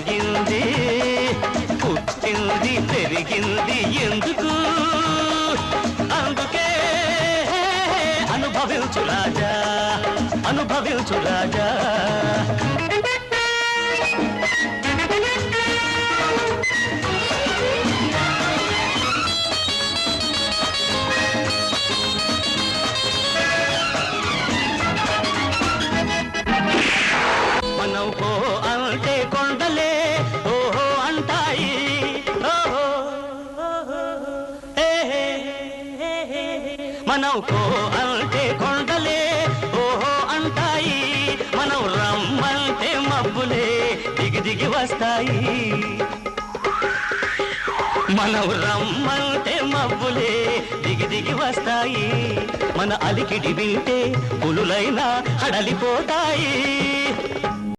ఆగింది పుట్టింది పెరిగింది ఎందుకు? అందుకే అనుభవించు రాజా అనుభవించు రాజా. అంటే కొ మనం పో అంటే కొండలే ఓహో అంటాయి. మనం రమ్మంటే మబ్బులే దిగి దిగి వస్తాయి. మనం రమ్మంటే మబ్బులే దిగి దిగి వస్తాయి. మన అలికిడి వింటే పులులైనా హడలిపోతాయి.